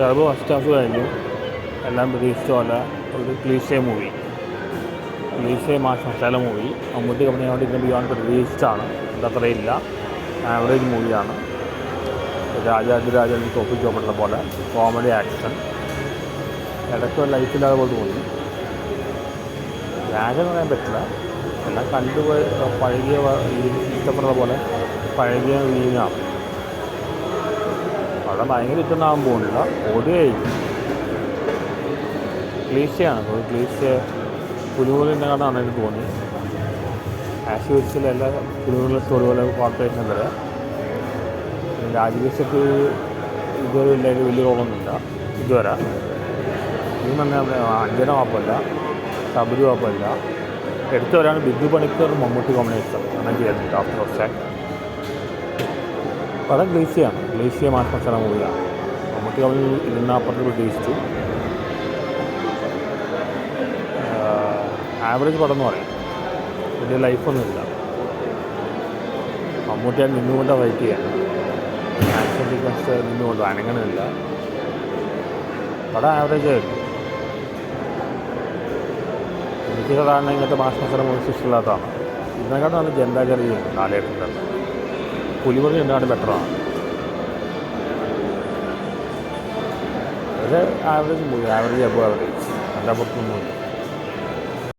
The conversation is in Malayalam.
ടർബോ ഫസ്റ്റ് ഹാഫ് കഴിഞ്ഞു. എല്ലാം പ്രതീക്ഷിച്ച പോലെ ഒരു ക്ലീഷേ മൂവി. ക്ലീഷേ മാഷ് മസാല മൂവി. മമ്മൂട്ടി കമ്പനിയോട് ഇതിന് ബിയോണ്ട് പ്രതീക്ഷിച്ചാണ്. അതത്രയില്ല. ആവറേജ് മൂവിയാണ്. രാജാതിരാജൻ തോപ്പിക്കപ്പെടുന്ന പോലെ കോമഡി ആക്ഷൻ ഇടയ്ക്ക് ലൈഫില്ലാതെ പോലെ തോന്നി രാജ പറയാൻ പറ്റില്ല. എല്ലാം കണ്ടുപോയി പഴകിയ ഇഷ്ടപ്പെടുന്ന പോലെ പഴകിയ വീഞ്ഞാണ് അവിടെ ഭയങ്കര ഇട്ടുണ്ടാകാൻ പോകുന്നില്ല. ഓടുകയായിരിക്കും ക്ലീശയാണ് ഒരു ക്ലീശ പുലിമുലിന്റെതാണ് എനിക്ക് തോന്നി ആസ് യൂസിൽ എല്ലാ പുലിമുലിലെ സ്റ്റോറി പോലെ കോർപ്പറേഷൻ വരെ. രാജകീയക്ക് ഇതുവരെ ഇല്ല വലിയ റോളൊന്നുമില്ല. ഇതുവരെ. ഈ പറഞ്ഞ അഞ്ജന വാപ്പമില്ല ശബരി വാപ്പമില്ല എടുത്തവരാണ് ബിജു പണിക്കർ മമ്മൂട്ടി കോമ്പിനേഷൻ അങ്ങനെ ചെയ്യുന്നുണ്ട് ആഫ്റ്റർ ഓഫ് പടം ഗ്ലേസിയാണ്. ഗ്ലേസിയ മസാല മൂവിയാണ് മമ്മൂട്ടി കമ്പനി ഇതിനപ്പുറത്ത് പ്രതീക്ഷിച്ചു ആവറേജ് പടം എന്ന് പറയും. വലിയ ലൈഫൊന്നുമില്ല ഞാൻ നിന്നുകൊണ്ട് ഫൈറ്റ് ചെയ്യാൻ ആക്ഷൻ സീക്വൻസ് നിന്നുകൊണ്ട് അനങ്ങണില്ല പടം ആവറേജ് ആയിരുന്നു. എനിക്ക് സാധാരണ ഇങ്ങനത്തെ മസാല മൂവീസ് ഇഷ്ടമില്ലാത്തതാണ്. ഇതിനെക്കാട്ടും നല്ല ജനതാ ചെറിയ നാലേട്ടുണ്ട് പുലിമുറി എന്താണ് ബെറ്ററാണ് ഒരു average movie average above average അതാ പുറത്തൊന്നുമില്ല